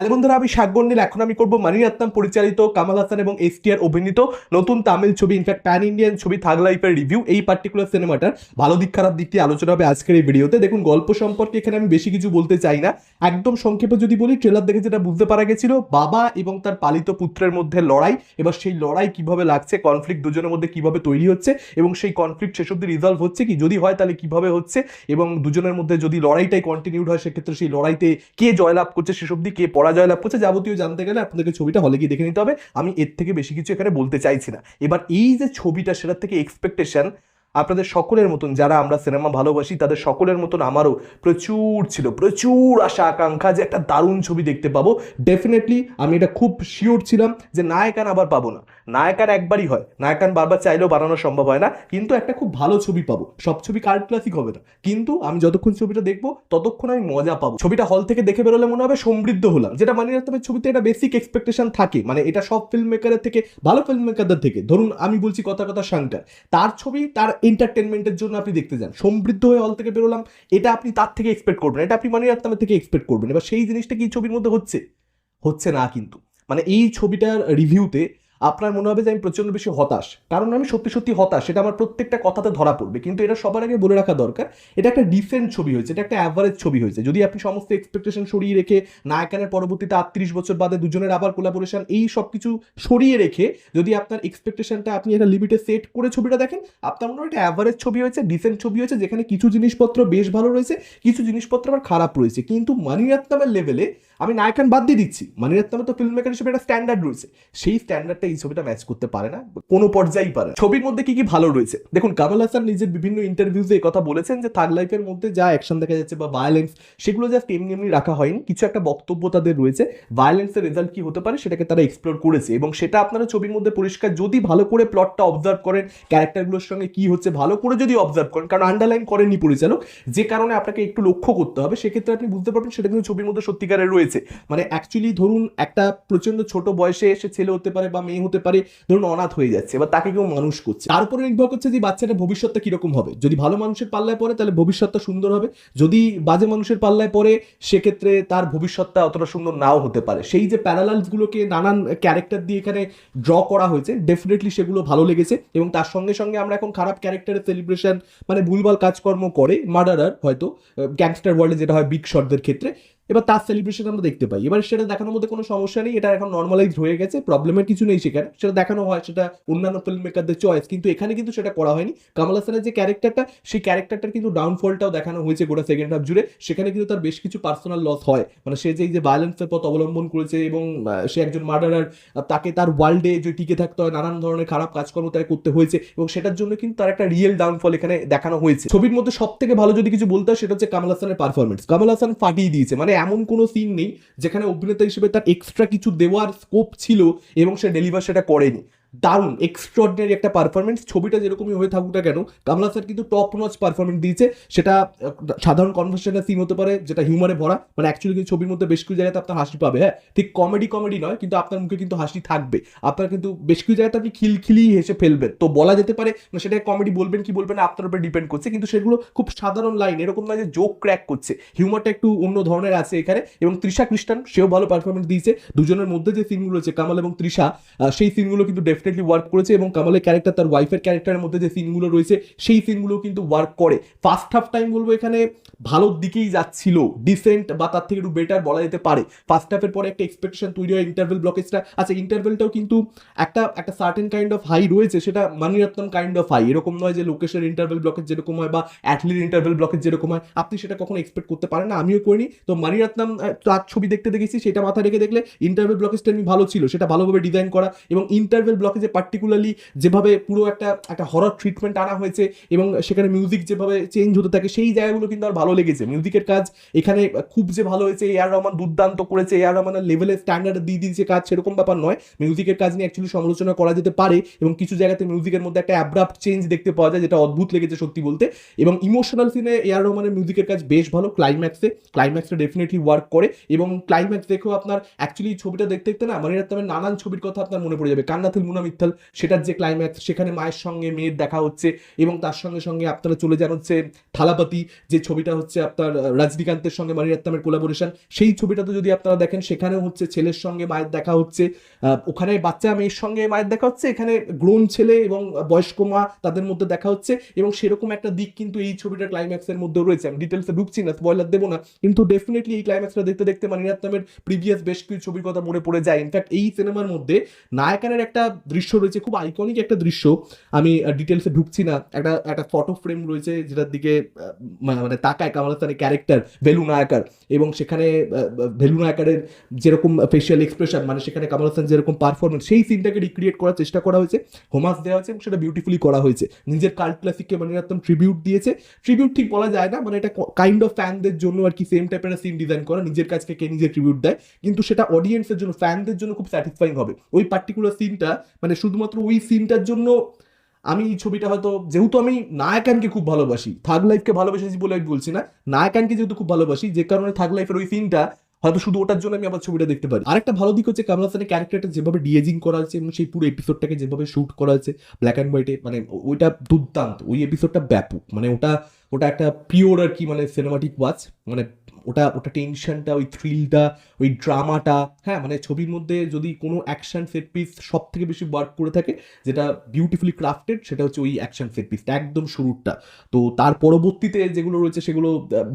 Hello বন্ধুরা, আমি শাকগন্ডিল এখন আমি করব মানিরাত্তাম পরিচালিত কামাল হাসান এবং এস টি অভিনীত নতুন তামিল ছবি ইনফ্যাক্ট প্যান ইন্ডিয়ান ছবি থাগ লাইফের রিভিউ এই পার্টিকুলার সিনেমাটার ভালো দিক, খারাপ দিকটি আলোচনা হবে আজকের এই ভিডিওতে দেখুন, গল্প সম্পর্কে এখানে আমি বেশি কিছু বলতে চাই না। একদম সংক্ষেপে যদি বলি ট্রেলার দেখে যেটা বুঝতে পারা গেছিল, বাবা এবং তার পালিত পুত্রের মধ্যে লড়াই। এবার সেই লড়াই কীভাবে লাগছে কনফ্লিক্ট দুজনের মধ্যে কীভাবে তৈরি হচ্ছে, এবং সেই কনফ্লিক্ট শেষ অব্দি রিজলভ হচ্ছে কি? যদি হয় তাহলে কীভাবে হচ্ছে? এবং দুজনের মধ্যে যদি লড়াইটাই কন্টিনিউড হয়, সেক্ষেত্রে সেই লড়াইতে কে জয়লাভ করছে, শেষ অব্দি কে পরাজয় লাভ করছে, যাবতীয় জানতে গেলে আপনাদেরকে ছবিটা হলে গিয়ে দেখে নিতে হবে। আমি এর থেকে বেশি কিছু এখানে বলতে চাইছি না। এবার এই যে ছবিটা, সেটার থেকে এক্সপেকটেশন আপনাদের সকলের মতন, যারা আমরা সিনেমা ভালোবাসি, তাদের সকলের মতন আমারও প্রচুর ছিল, প্রচুর আশা, আকাঙ্ক্ষা যে একটা দারুণ ছবি দেখতে পাবো। ডেফিনেটলি আমি এটা খুব শিওর ছিলাম যে নায়কান আবার পাবো না। নায়কান একবারই হয়, নায়কান বারবার চাইলেও বানানো সম্ভব হয় না, কিন্তু একটা খুব ভালো ছবি পাবো। সব ছবি কার্ড ক্লাসিক হবে না। কিন্তু আমি যতক্ষণ ছবিটা দেখব, ততক্ষণ আমি মজা পাবো। ছবিটা হল থেকে দেখে বেরোলে মনে হবে সমৃদ্ধ হলাম, যেটা মানি রাখতে হবে ছবিতে একটা বেসিক এক্সপেকটেশন থাকে। মানে এটা সব ফিল্ম মেকারের থেকে, ভালো ফিল্ম মেকারদের থেকে। ধরুন, আমি বলছি কথা কথা শাঙ্কার তার ছবি, তার এন্টারটেনমেন্টের জন্য আপনি দেখতে যান। সমৃদ্ধ হয়ে হল থেকে বেরোলাম, এটা আপনি তার থেকে এক্সপেক্ট করবেন এটা আপনি মানি রাত্তামের থেকে এক্সপেক্ট করবেন এবার সেই জিনিসটা কি ছবির মধ্যে হচ্ছে? হচ্ছে না কিন্তু। মানে এই ছবিটার রিভিউতে আপনার মনে হবে যে আমি প্রচণ্ড বেশি হতাশ। কারণ আমি সত্যি সত্যি হতাশ, সেটা আমার প্রত্যেকটা কথাতে ধরা পড়বে। কিন্তু এটা সবার আগে বলে রাখা দরকার, এটা একটা ডিসেন্ট ছবি হয়েছে, এটা একটা অ্যাভারেজ ছবি হয়েছে। যদি আপনি সমস্ত এক্সপেকটেশন সরিয়ে রেখে নায়কানের পরবর্তীতে আটত্রিশ বছর বাদে দুজনের আবার কোলাবোরেশন এই সব কিছু সরিয়ে রেখে যদি আপনার এক্সপেকটেশনটা আপনি একটা লিমিটে সেট করে ছবিটা দেখেন আপনার মনে হয় একটা অ্যাভারেজ ছবি হয়েছে ডিসেন্ট ছবি হয়েছে, যেখানে কিছু জিনিসপত্র বেশ ভালো রয়েছে, কিছু জিনিসপত্র আবার খারাপ রয়েছে। কিন্তু মানিরাত্তামের লেভেলে আমি নায়কান বাদ দিয়ে দিচ্ছি। মানিরাত্তামের তো ফিল্ম মেকার হিসেবে একটা স্ট্যান্ডার্ড রয়েছে। সেই স্ট্যান্ডার্ডটা এই ছবিটা ম্যাচ করতে পারে না, কোনো পর্যায়েই পারে। ছবির মধ্যে কি কি ভালো রয়েছে? দেখুন, কামাল হাসান নিজের বিভিন্ন ইন্টারভিউতে কথা বলেছেন যে থার্ড লাইফের মধ্যে যা অ্যাকশন দেখা যাচ্ছে বা ভায়োলেন্স সেগুলো জাস্ট এমনি এমনি রাখা হয়নি। কিছু একটা বক্তব্য তাদের রয়েছে। ভায়োলেন্সের রেজাল্ট কি হতে পারে সেটাকে তারা এক্সপ্লোর করেছে এবং সেটা আপনারা ছবির মধ্যে পরিষ্কার যদি ভালো করে প্লটটা অবজার্ভ করেন ক্যারেক্টারগুলোর সঙ্গে কি হচ্ছে ভালো করে যদি অবজার্ভ করেন, কারণ আন্ডারলাইন করেননি পরিচালক, যে কারণে আপনাকে একটু লক্ষ্য করতে হবে, সেক্ষেত্রে আপনি বুঝতে পারবেন সেটা কিন্তু ছবির মধ্যে সত্যিকারের রয়েছে। মানে অ্যাকচুয়ালি ধরুন একটা প্রচণ্ড ছোট বয়সে এসে ছেলে হতে পারে বা মেয়ে হতে পারে, ধরুন অনাথ হয়ে যাচ্ছে বা তাকে কেউ মানুষ করছে। তার উপরে নির্ভর করছে যে বাচ্চাটা ভবিষ্যৎটা কীরকম হবে। যদি ভালো মানুষের পাল্লায় পড়ে, তাহলে ভবিষ্যৎটা সুন্দর হবে। যদি বাজে মানুষের পাল্লায় পড়ে, সেক্ষেত্রে তার ভবিষ্যৎটা অতটা সুন্দর নাও হতে পারে। সেই যে প্যারালালসগুলোকে নানান ক্যারেক্টার দিয়ে এখানে ড্র করা হয়েছে ডেফিনেটলি সেগুলো ভালো লেগেছে এবং তার সঙ্গে সঙ্গে আমরা এখন খারাপ ক্যারেক্টারের সেলিব্রেশন মানে ভুলভাল কাজকর্ম করে মার্ডারার হয়তো গ্যাংস্টার ওয়ার্ল্ডে যেটা হয় বিগ শটদের ক্ষেত্রে এবার তার সেলিব্রেশন আমরা দেখতে পাই। এবার সেটা দেখানোর মধ্যে কোনো সমস্যা নেই, এটা এখন নর্মালাইজ হয়ে গেছে প্রবলেমের কিছু নেই সেখানে। সেটা দেখানো হয়, সেটা অন্যান্য ফিল্ম মেকারদের চয়েস কিন্তু এখানে কিন্তু সেটা করা হয়নি। কামাল হাসানের যে ক্যারেক্টারটা সেই ক্যারেক্টারটার কিন্তু ডাউনফলটাও দেখানো হয়েছে গোটা সেকেন্ড হাফ জুড়ে। সেখানে কিন্তু তার বেশ কিছু পার্সোনাল লস হয়। মানে সে যে যে ভায়োলেন্সের পথ অবলম্বন করেছে এবং সে একজন মার্ডারার তাকে তার ওয়ার্ল্ডে যে টিকে থাকতে হয়, নানান ধরনের খারাপ কাজকর্ম তাকে করতে হয়েছে এবং সেটার জন্য কিন্তু তার একটা রিয়েল ডাউনফল এখানে দেখানো হয়েছে। ছবির মধ্যে সব থেকে ভালো যদি কিছু বলতে হয়, সেটা হচ্ছে কামাল হাসানের পারফরমেন্স কামাল হাসান ফাটিয়ে দিয়েছে। মানে এমন কোনো সিন নেই যেখানে অভিনেতা হিসেবে তার এক্সট্রা কিছু দেওয়ার স্কোপ ছিল এবং সে ডেলিভার সেটা করেনি। দারুণ এক্সট্রাঅর্ডিনারি একটা পারফরমেন্স ছবিটা যেরকমই হয়ে থাকুক না কেন, কামলা স্যার কিন্তু টপ নচ পারফরমেন্স দিয়েছে। সেটা সাধারণ কনভার্সেশনের সিন হতে পারে, যেটা হিউমারে ভরা মানে অ্যাকচুয়ালি কিন্তু ছবির মধ্যে বেশ কিছু জায়গাতে আপনার হাসি পাবে হ্যাঁ? ঠিক কমেডি কমেডি নয়, কিন্তু আপনার মুখে কিন্তু হাসি থাকবে। আপনার কিন্তু বেশ কিছু জায়গাতে আপনি খিলখিলি হেসে ফেলবেন। তো বলা যেতে পারে মানে সেটা কমেডি বলবেন কি বলবেন আপনার উপরে ডিপেন্ড করছে, কিন্তু সেগুলো খুব সাধারণ লাইন এরকম নয় যে জোক ক্র্যাক করছে। হিউমারটা একটু অন্য ধরনের আছে এখানে, এবং তৃষা খ্রিস্টান সেও ভালো পারফরমেন্স দিয়েছে। দুজনের মধ্যে যে সিনগুলো রয়েছে, কামাল এবং তৃষা সেই সিনগুলো কিন্তু ডেফিনেটলি ওয়ার্ক করেছে এবং কামালের ক্যারেক্টার তার ওয়াইফের ক্যারেক্টারের মধ্যে যে সিনগুলো রয়েছে, সেই সিনগুলো কিন্তু ওয়ার্ক করে। ফার্স্ট হাফ টাইম বলব এখানে ভালোর দিকেই যাচ্ছিল। ডিসেন্ট বা তার থেকে একটু বেটার বলা যেতে পারে। ফার্স্ট হাফের পরে একটা এক্সপেকটেশন তৈরি হয় ইন্টারভেল ব্লকেজটা আচ্ছা ইন্টারভেলটাও কিন্তু একটা একটা সার্টেন কাইন্ড অফ হাই রয়েছে, সেটা মানিরত্নম কাইন্ড অফ হাই এরকম নয় যে লোকেশের ইন্টারভেল ব্লকেজ যেরকম হয় বা অ্যাটলির ইন্টারভেল ব্লকেজ যেরকম হয়। আপনি সেটা কখনো এক্সপেক্ট করতে পারেন না, আমিও করিনি। তো মানিরত্নম তার ছবি দেখতে দেখেছি, সেটা মাথা রেখে দেখলে ইন্টারভেল ব্লকেজটা এমনি ভালো ছিল, সেটা ভালোভাবে ডিজাইন করা এবং ইন্টারভেল ব্লকেজে পার্টিকুলারলি যেভাবে পুরো একটা একটা হরর ট্রিটমেন্ট আনা হয়েছে এবং সেখানে মিউজিক যেভাবে চেঞ্জ হতে থাকে, সেই জায়গাগুলো কিন্তু আর ভালো লেগেছে। মিউজিকের কাজ এখানে খুব যে ভালো হয়েছে এ আর রহমান দুর্দান্ত করেছে এ আর রহমানের লেভেলের স্ট্যান্ডার্ড দিয়ে দিয়েছে কাজ, সেরকম ব্যাপার নয়। মিউজিকের কাজ নিয়ে অ্যাকচুয়ালি সমালোচনা করা যেতে পারে এবং কিছু জায়গাতে মিউজিকের মধ্যে একটা অ্যাব্রাপ্ট চেঞ্জ দেখতে পাওয়া যায়, যেটা অদ্ভুত লেগেছে সত্যি বলতে। এবং ইমোশনাল সিনে এ আর রহমানের মিউজিকের কাজ বেশ ভালো ক্লাইম্যাক্সে ক্লাইম্যাক্সটা ডেফিনেটলি ওয়ার্ক করে এবং ক্লাইম্যাক্স দেখেও আপনার অ্যাকচুয়ালি ছবিটা দেখতে দেখতে না মানে নানান ছবির কথা আপনার মনে পড়ে যাবে। কান্নাথিল মুনা মিথ্যাল, সেটার যে ক্লাইম্যাক্স সেখানে মায়ের সঙ্গে মেয়ের দেখা হচ্ছে এবং তার সঙ্গে সঙ্গে আপনারা চলে যান হচ্ছে থালাপাতি, যে ছবিটা হচ্ছে আপনার রজনীকান্তের সঙ্গে মারিয়াত্তামের কোলাবোরেশন সেই ছবিটাতে যদি আপনারা দেখেন, সেখানেও হচ্ছে ছেলের সঙ্গে মায়ের দেখা হচ্ছে ওখানে বাচ্চা মেয়ের সঙ্গে মায়ের দেখা হচ্ছে, এখানে গ্রোন ছেলে এবং বয়স্ক মা তাদের মধ্যে দেখা হচ্ছে এবং সেরকম একটা দিক কিন্তু এই ছবিটার ক্লাইম্যাক্সের মধ্যে রয়েছে। আমি ডিটেলসে ঢুকছি না স্পয়লার দেবো না, কিন্তু ডেফিনেটলি এই ক্লাইম্যাক্সটা দেখতে দেখতে মানিরাত্তামের প্রিভিয়াস বেশ কিছু ছবির কথা মনে পড়ে যায়। ইনফ্যাক্ট এই সিনেমার মধ্যে নায়কানের একটা দৃশ্য রয়েছে, খুব আইকনিক একটা দৃশ্য। আমি ডিটেলসে ঢুকছি না। একটা একটা ফটো ফ্রেম রয়েছে যেটার দিকে মানে তাকায় কামাল হাসানের ক্যারেক্টার ভেলু নায়কার। এবং সেখানে ভেলু নায়কারের যেরকম ফেশিয়াল এক্সপ্রেশন মানে সেখানে কামাল হাসান যেরকম পারফরমেন্স সেই সিনটাকে রিক্রিয়েট করার চেষ্টা করা হয়েছে হোমাস দেওয়া হয়েছে এবং সেটা বিউটিফুলি করা হয়েছে। নিজের কাল্ট ক্লাসিককে মানিরাত্তম ট্রিবিউট দিয়েছে। ট্রিবিউট ঠিক বলা যায় না মানে এটা কাইন্ড অফ ফ্যানদের জন্য আর কি সেম টাইপের সিন ডিজাইন করা, নিজের কাজকে কে নিজে ট্রিবিউট দেয়। কিন্তু সেটা অডিয়েন্সের জন্য ফ্যানদের জন্য খুব স্যাটিসফাইং হবে। ওই পার্টিকুলার সিনটা মানে শুধুমাত্র ওই সিনটার জন্য আমি এই ছবিটা হয়তো, যেহেতু আমি নায়কানকে খুব ভালোবাসি, থাগ লাইফকে ভালোবেসেছি বলে আমি বলছি না নায়কানকে যেহেতু খুব ভালোবাসি, যে কারণে থাগ লাইফের ওই সিনটা হয়তো শুধু ওটার জন্য আমি আবার ছবিটা দেখতে পারি। আরেকটা ভালো দিক হচ্ছে কামরান হাসানের ক্যারেক্টারটা যেভাবে ডিএজিং করা হয়েছে এবং সেই পুরো এপিসোডটাকে যেভাবে শ্যুট করা হয়েছে ব্ল্যাক অ্যান্ড হোয়াইটে মানে ওইটা দুর্দান্ত, ওই এপিসোডটা ব্যাপক মানে ওটা ওটা একটা পিওর আর কি মানে সিনেমাটিক ওয়াচ মানে ওটা ওটা টেনশনটা ওই থ্রিলটা ওই ড্রামাটা হ্যাঁ মানে ছবির মধ্যে যদি কোনো অ্যাকশন সেট পিস সব থেকে বেশি ওয়ার্ক করে থাকে, যেটা বিউটিফুলি ক্রাফটেড সেটা হচ্ছে ওই অ্যাকশন সেট পিসটা একদম শুরুরটা। তো তার পরবর্তীতে যেগুলো রয়েছে, সেগুলো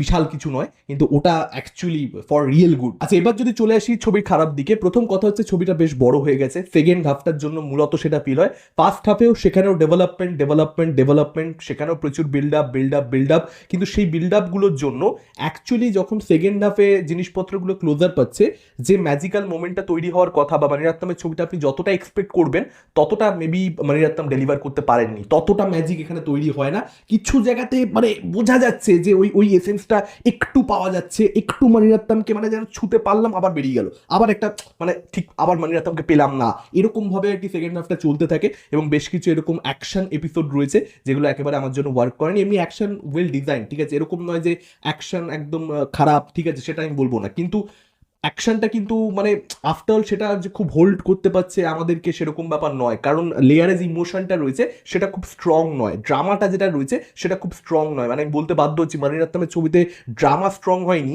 বিশাল কিছু নয়, কিন্তু ওটা অ্যাকচুয়ালি ফর রিয়েল গুড আচ্ছা এবার যদি চলে আসি ছবির খারাপ দিকে, প্রথম কথা হচ্ছে ছবিটা বেশ বড় হয়ে গেছে। সেকেন্ড হাফটার জন্য মূলত সেটা ফিল হয়। ফার্স্ট হাফেও সেখানেও ডেভেলপমেন্ট ডেভেলপমেন্ট ডেভেলপমেন্ট সেখানেও প্রচুর build up build up build up কিন্তু সেই বিল্ড আপগুলোর জন্য অ্যাকচুয়ালি যখন সেকেন্ড হাফে জিনিসপত্রগুলো ক্লোজার পাচ্ছে, যে ম্যাজিক্যাল মোমেন্টটা তৈরি হওয়ার কথা বা মানিরাত্তামের ছবিটা আপনি যতটা এক্সপেক্ট করবেন, ততটা মেবি মানিরাত্তাম ডেলিভার করতে পারেননি। ততটা ম্যাজিক এখানে তৈরি হয় না। কিছু জায়গাতে মানে বোঝা যাচ্ছে যে ওই ওই এসেন্সটা একটু পাওয়া যাচ্ছে, একটু মানিরাত্তামকে মানে যেন ছুতে পারলাম, আবার বেরিয়ে গেল। আবার একটা মানে ঠিক আবার মানিরাত্তামকে পেলাম না। এরকম ভাবে আর কি সেকেন্ড হাফটা চলতে থাকে এবং বেশ কিছু এরকম অ্যাকশন এপিসোড রয়েছে, যেগুলো একেবারে আমার জন্য ওয়ার্ক করেনি। এমনি অ্যাকশন ওয়েল ডিজাইন ঠিক আছে? এরকম নয় যে অ্যাকশন একদম খারাপ, ঠিক আছে, সেটা আমি বলব না। কিন্তু অ্যাকশনটা কিন্তু মানে আফটার সেটা যে খুব হোল্ড করতে পারছে আমাদেরকে সেরকম ব্যাপার নয়। কারণ লেয়ারে যে ইমোশনটা রয়েছে, সেটা খুব স্ট্রং নয়। ড্রামাটা যেটা রয়েছে, সেটা খুব স্ট্রং নয়। মানে আমি বলতে বাধ্য হচ্ছি মানিরাত্তামের ছবিতে ড্রামা স্ট্রং হয়নি।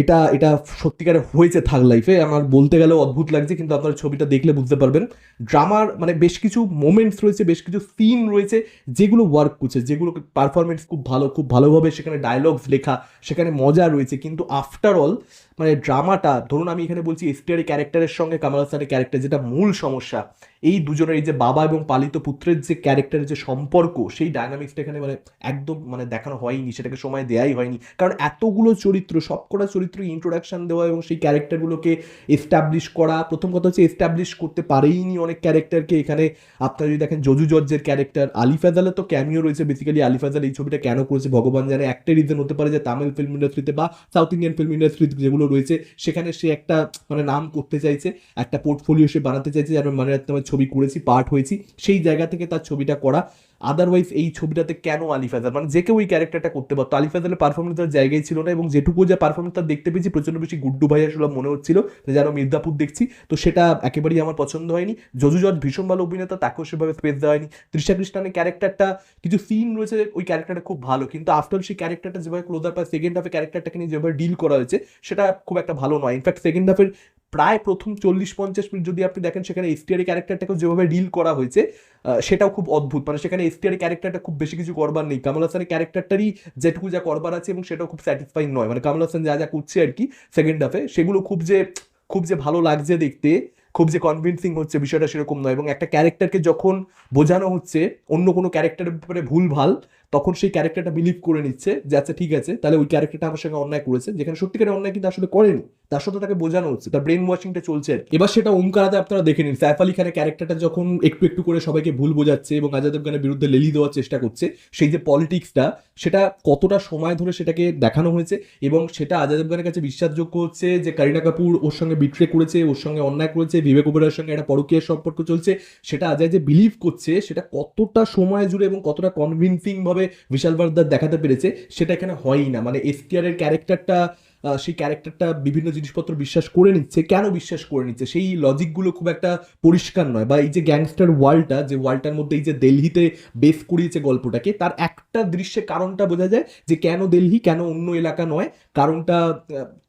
এটা এটা সত্যিকারে হয়েছে থাক লাইফে আমার বলতে গেলেও অদ্ভুত লাগছে, কিন্তু আপনারা ছবিটা দেখলে বুঝতে পারবেন। ড্রামার মানে বেশ কিছু মোমেন্টস রয়েছে, বেশ কিছু সিন রয়েছে, যেগুলো ওয়ার্ক করছে যেগুলো পারফরমেন্স খুব ভালো, খুব ভালোভাবে সেখানে ডায়লগস লেখা, সেখানে মজা রয়েছে। কিন্তু আফটার অল মানে ড্রামাটা ধরুন আমি এখানে বলছি এসটিআর ক্যারেক্টারের সঙ্গে কামাল হাসানের ক্যারেক্টার যেটা মূল সমস্যা, এই দুজনের এই যে বাবা এবং পালিত পুত্রের যে ক্যারেক্টারের যে সম্পর্ক, সেই ডায়নামিক্সটা এখানে মানে একদম মানে দেখানো হয়নি, সেটাকে সময় দেয়াই হয়নি। কারণ এতগুলো চরিত্র, সবকটা চরিত্র ইন্ট্রোডাকশন দেওয়া এবং সেই ক্যারেক্টারগুলোকে এস্টাবলিশ করা, প্রথম কথা হচ্ছে এস্টাবলিশ করতে পারেইনি অনেক ক্যারেক্টারকে এখানে। আপনারা যদি দেখেন জজু জর্জের ক্যারেক্টার আলি ফাজালের তো ক্যামিও রয়েছে বেসিক্যালি আলি ফাজাল এই ছবিটা কেন করেছে? ভগবান জানে। একটা রিজন হতে পারে যে তামিল ফিল্ম ইন্ডাস্ট্রিতে বা সাউথ ইন্ডিয়ান ফিল্ম ইন্ডাস্ট্রিতে যেগুলো রয়েছে, সেখানে সে একটা মানে নাম করতে চাইছে, একটা পোর্টফোলিও সে বানাতে চাইছে যেন মানে আমার ছবি করেছি পার্ট হয়েছি, সেই জায়গা থেকে তার ছবিটা করা। আদারওয়াইজ এই ছবিটাতে কেন আলি ফাজাল মানে যে কেউ ওই ক্যারেক্টারটা করতে পারতো। আলি ফাজালের পারফরমেন্স তার জায়গায় ছিল না এবং যেটুকু যা পারফরমেন্স তার দেখতে পেয়েছি প্রচণ্ড বেশি গুড্ডু ভাইয়া সুলভ মনে হচ্ছিল যেন মির্জাপুর দেখছি, তো সেটা একেবারেই আমার পছন্দ হয়নি। যজু ভীষণ ভালো অভিনেতা, তাকেও সেভাবে স্পেস দেওয়া হয়নি। তৃষা কৃষ্ণানের ক্যারেক্টারটা কিছু সিন রয়েছে, ওই ক্যারেক্টারটা খুব ভালো, কিন্তু আফটার সেই ক্যারেক্টারটা যেভাবে ক্লোজার পায় সেকেন্ড হাফে ক্যারেক্টারটাকে নিয়ে যেভাবে ডিল করা হয়েছে, সেটা খুব একটা ভালো নয়। ইনফ্যাক্ট সেকেন্ড হাফের প্রায় প্রথম চল্লিশ পঞ্চাশ মিনিট যদি আপনি দেখেন, সেখানে এসটিআর ক্যারেক্টারটাকেও যেভাবে ডিল করা হয়েছে সেটাও খুব অদ্ভুত। মানে সেখানে এসটিআর ক্যারেক্টারটা খুব বেশি কিছু করবার নেই। কামাল হাসানের ক্যারেক্টারটারই যেটুকু যা করবার আছে এবং সেটাও খুব স্যাটিসফাইং নয়। মানে কামাল হাসান যা যা করছে আর কি সেকেন্ড হাফে সেগুলো খুব যে খুব যে ভালো লাগছে দেখতে, খুব যে কনভিন্সিং হচ্ছে বিষয়টা সেরকম নয়। এবং একটা ক্যারেক্টারকে যখন বোঝানো হচ্ছে, অন্য কোনো ক্যারেক্টারের ব্যাপারে ভুল ভালো তখন সেই ক্যারেক্টারটা বিলিভ করে নিচ্ছে যে আচ্ছা ঠিক আছে, তাহলে ওই ক্যারেক্টারটা আমার সঙ্গে অন্যায় করেছে। যেখানে সত্যিকারের অন্যায় কিন্তু আসলে করেনি। তার সাথে তাকে বোঝানো হচ্ছে, তার ব্রেন ওয়াশিংটা চলছে এবার সেটা ওমকারাতে আপনারা দেখে নিন, সাইফ আলী খানের ক্যারেক্টারটা যখন একটু একটু করে সবাইকে ভুল বোঝাচ্ছে এবং আজাদ আফগানের বিরুদ্ধে লেলি দেওয়ার চেষ্টা করছে, সেই যে পলিটিক্সটা সেটা কতটা সময় ধরে সেটাকে দেখানো হয়েছে এবং সেটা আজাদ আফগানের কাছে বিশ্বাসযোগ্য হচ্ছে যে, কারিনা কাপুর ওর সঙ্গে বিট্রে করেছে, ওর সঙ্গে অন্যায় করেছে, বিবেক ওবেরয়ের সঙ্গে একটা পরকীয়ার সম্পর্ক চলছে, সেটা আজাদ যে বিলিভ করছে, সেটা কতটা সময় জুড়ে এবং কতটা কনভিনসিং ভাবে বিশাল বারদার দেখাতে পেরেছে, সেটা এখানে হয়ই না। মানে এসটিআরের ক্যারেক্টারটা সেই ক্যারেক্টারটা বিভিন্ন জিনিসপত্র বিশ্বাস করে নিচ্ছে। কেন বিশ্বাস করে নিচ্ছে? সেই লজিকগুলো খুব একটা পরিষ্কার নয়। বা এই যে গ্যাংস্টার ওয়ার্ল্ডটা যে ওয়ার্ল্ডটার মধ্যে এই যে দিল্লিতে বেস করিয়েছে গল্পটাকে, তার একটা দৃশ্যে কারণটা বোঝা যায় যে কেন দিল্লি, কেন অন্য এলাকা নয়। কারণটা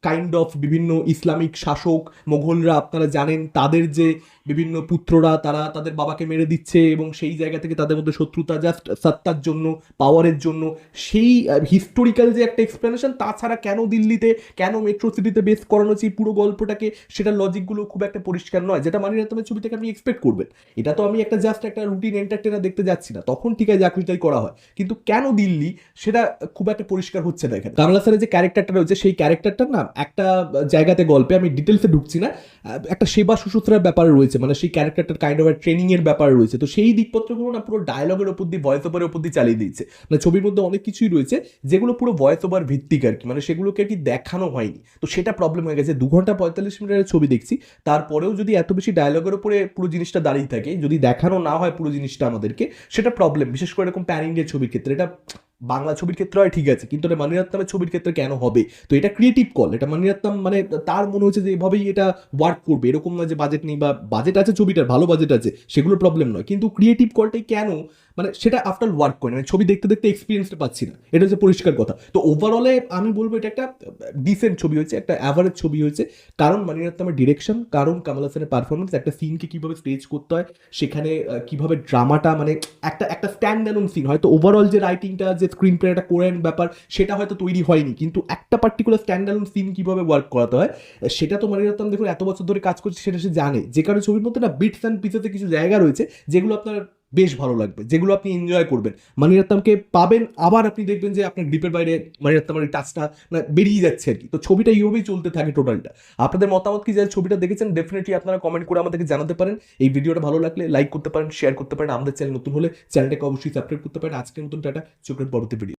কাইন্ড অফ বিভিন্ন ইসলামিক শাসক, মোঘলরা আপনারা জানেন, তাদের যে বিভিন্ন পুত্ররা, তারা তাদের বাবাকে মেরে দিচ্ছে এবং সেই জায়গা থেকে তাদের মধ্যে শত্রুতা জাস্ট সত্তার জন্য পাওয়ারের জন্য। সেই হিস্টোরিক্যাল যে একটা এক্সপ্লেনেশন তাছাড়া কেন দিল্লিতে, কেন মেট্রো সিটিতে বেস করানো হচ্ছে পুরো গল্পটাকে, সেটা লজিকগুলো খুব একটা পরিষ্কার নয়। যেটা মানি রাত্তামের ছবি থেকে আপনি এক্সপেক্ট করবেন। এটা তো আমি একটা জাস্ট একটা রুটিন এন্টারটেনার দেখতে যাচ্ছি না। তখন ঠিক আছে চাকরিটাই করা হয়। কিন্তু কেন দিল্লি, সেটা খুব একটা পরিষ্কার হচ্ছে না এখানে। কামলা স্যারের যে ক্যারেক্টারটা রয়েছে, সেই ক্যারেক্টারটার না একটা জায়গাতে গল্পে আমি ডিটেলসে ঢুকছি না। একটা সেবা শুশ্রূষার ব্যাপার রয়েছে মানে সেই ক্যারেক্টারটার কাইন্ড অফ ট্রেনিং এর ব্যাপার রয়েছে। তো সেই দিকপত্রগুলো না পুরো ডায়লগের ওপর দিয়ে ভয়েস ওভারের ওপর দিয়ে চালিয়ে দিয়েছে। মানে ছবির মধ্যে অনেক কিছুই রয়েছে, যেগুলো পুরো ভয়েস ওভার ভিত্তিক আর কি। মানে সেগুলোকে আর কি দেখানো হয়নি। তো সেটা প্রবলেম হয়ে গেছে। দু ঘণ্টা পঁয়তাল্লিশ মিনিটের ছবি দেখছি। তারপরেও যদি এত বেশি ডায়লগের উপরে পুরো জিনিসটা দাঁড়িয়ে থাকে, যদি দেখানো না হয় পুরো জিনিসটা আমাদেরকে, সেটা প্রবলেম বিশেষ করে এরকম প্যান ইন্ডিয়ার ছবির ক্ষেত্রে। up বাংলা ছবির ক্ষেত্রে হয়, ঠিক আছে, কিন্তু এটা মানিরাত্তামের ছবির ক্ষেত্রে কেন হবে? তো এটা ক্রিয়েটিভ কল এটা মানিরাত্তাম মানে তার মনে হচ্ছে যে এভাবেই এটা ওয়ার্ক করবে। এরকম না যে বাজেট নেই বা বাজেট আছে ছবিটার, ভালো বাজেট আছে সেগুলো প্রবলেম নয়। কিন্তু ক্রিয়েটিভ কলটাই কেন মানে সেটা আফটার ওয়ার্ক করে মানে ছবি দেখতে দেখতে এক্সপিরিয়েন্সটা পাচ্ছি না। এটা হচ্ছে পরিষ্কার কথা। তো ওভারঅলে আমি বলব এটা একটা ডিসেন্ট ছবি হয়েছে, একটা অ্যাভারেজ ছবি হয়েছে। কারণ মানিরাত্তামের ডিরেকশন কারণ কামাল হাসানের পারফরমেন্স একটা সিনকে কীভাবে স্টেজ করতে হয়, সেখানে কীভাবে ড্রামাটা মানে একটা একটা স্ট্যান্ড অ্যালোন সিন হয়তো ওভারঅল যে রাইটিংটা যে স্ক্রিন প্লে একটা কোরেন ব্যাপার, সেটা হয়তো তৈরি হয়নি। কিন্তু একটা পার্টিকুলার স্ট্যান্ড সিন কীভাবে ওয়ার্ক করাতে হয়, সেটা তো মানিরত্তম দেখুন, এত বছর ধরে কাজ করছে, সেটা সে জানে। যে কারণে ছবির মধ্যে না বিটস অ্যান্ড পিসেতে কিছু জায়গা রয়েছে, যেগুলো আপনার বেশ ভালো লাগবে, যেগুলো আপনি এনজয় করবেন। মানিরাত্তামকে পাবেন, আবার আপনি দেখবেন যে আপনার গ্রিপের বাইরে মানিরত্তমের এই টাচটা বেরিয়ে যাচ্ছে আর কি। তো ছবিটা এইভাবেই চলতে থাকে টোটালটা আপনাদের মতামত কি? যে ছবিটা দেখেছেন ডেফিনেটলি আপনারা কমেন্ট করে আমাদেরকে জানাতে পারেন। এই ভিডিওটা ভালো লাগলে লাইক করতে পারেন শেয়ার করতে পারেন। আমাদের চ্যানেল নতুন হলে চ্যানেলটাকে অবশ্যই সাবস্ক্রাইব করতে পারেন। আজকের নতুন টাটা, চোখের পরবর্তী ভিডিও